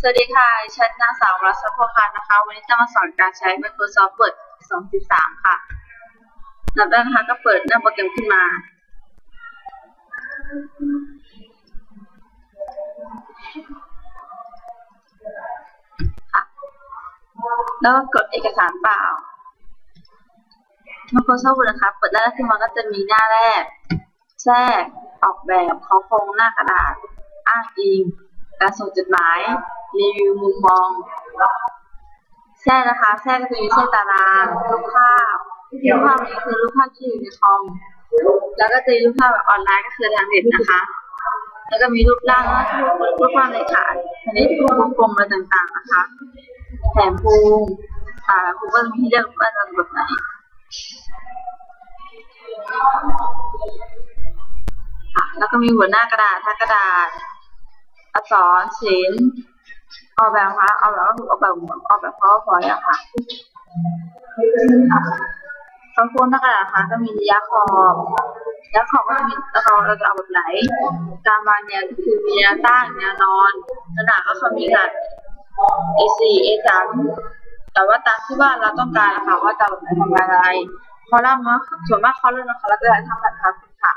สวัสดีค่ะ ฉันนางสาวรัศพคานะคะ วันนี้จะมาสอนการใช้ Microsoft Word 2013 ค่ะนับแรกนะคะก็เปิดหน้าโปรแกรมขึ้นมาค่ะแล้วก็กดเอกสารเปล่า Microsoft Word นะคะ เปิดได้แล้วขึ้นมาก็จะมีหน้าแรก แทรก ออกแบบ ขอโครงหน้ากระดาษ อ้างอิงการส่งจดหมาย รีวิวมุมมองแทรกนะคะแทรกก็จะมีแทรกตารางรูปภาพรูปภาพนี้คือรูปภาพที่อยู่ในคอมแล้วก็จะมีรูปภาพแบบออนไลน์ก็คือทางเน็ตนะคะ แล้วก็มีรูปร่างก็รูปรูปภาพในขาอันนี้รูปวงกลมอะไรต่างๆนะคะแผนภูมิค่ะแล้วภูมิก็จะมีให้เลือกว่าจะแบบไหนค่ะแล้วก็มีหัวหน้ากระดาษท้ากระดาษ อักษรศิลป์ ออกแบบคะออกแบบก็คือออกแบบเหมือนออกแบบ powerpoint อะค่ะคำพูดนักกระดาษคะก็มีระยะขอบระยะขอบก็จะมีแล้วเราเราจะเอาแบบไหนการวางแนวก็คือมีแนวตั้งแนวนอนขนาดก็คือมีขนาด A4 A3 แต่ว่าตามที่ว่าเราต้องการนะคะว่าจะแบบไหนทำงานอะไรคอลัมน์ส่วนมากคอลัมน์นะคะเราจะทำแบบพับค่ะ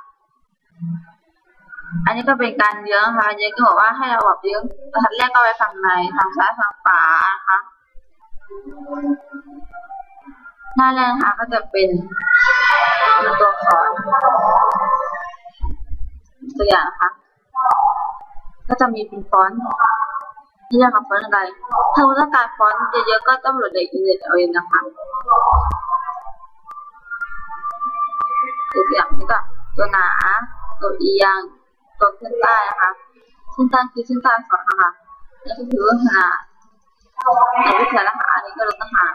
อันนี้ก็เป็นการเยื้องค่ะเยื้องก็บอกว่าให้เราแบบเยื้องบรรทัดแรกก็ไปฝั่งในทางซ้ายฝั่งขวานะคะหน้าแรกนะคะก็จะเป็นตัวอักษรตัวอย่างนะคะก็จะมีเป็นฟอนต์นี่เรียกว่าฟอนต์อะไรถ้าคุณต้องการฟอนต์เยอะๆก็ต้องโหลดในอินเทอร์เน็ตเอาเองนะคะตัวอย่างนี้ก็ตัวหนา ตัวเอียง ตัวเส้นใต้นะคะเส้นใต้คือเส้นใต้สองค่ะนี่ก็คือขนาดในวิทยาลัยอันนี้ก็ลดนะคะ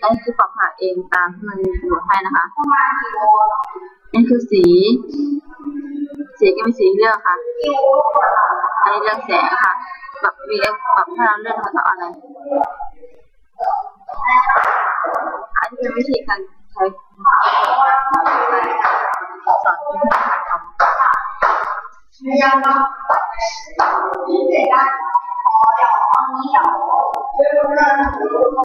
อันนี้คือปรับหาเองตามที่มันกำหนดให้นะคะนี่คือสี สีก็มีสีเลือกค่ะ อันนี้เรื่องแสงค่ะปรับมีปรับให้เราเลือกมาจากอะไรอันนี้เป็นวิธีการใช้ 还想把大师大徒的名，要帮你找，别说让他们都说。